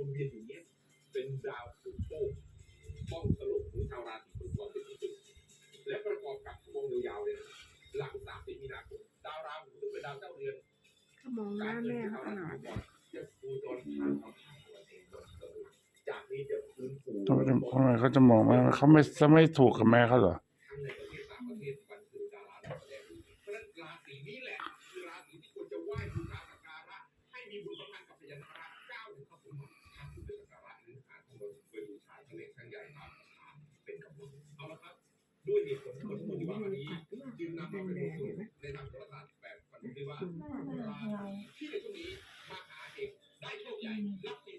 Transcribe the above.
วนเวียนอย่างเงี้ยเป็นดาวสุดโชคป้องตลกของชาวราศีมังกรเป็นที่สุดและประกอบกับชั่วโมงยาวๆเลยนะหลังสามสิบมีนาคมดาวราหูซึ่งเป็นดาวเจ้าเรือนก็มองหน้าแม่เขาหน่อยจะฟูจนผ่านความผ่านตัวเองจนเกิดจากนี้จะฟื้นฟูทำไมทำไมเขาจะมองว่าเขาไม่จะไม่ถูกกับแม่เขาเหรอ กทั้งใหญ่ตามศรัทธาเป็นกำลังเอาละครับด้วยเหตุผลทั้งหมดทั้งมวลที่ว่ามานี้จึงนำมาเป็นบทสรุปในทางโหราศาสตร์แบบฝันที่ว่าที่ในช่วงนี้มหาเองได้โชคใหญ่รับสิ่ง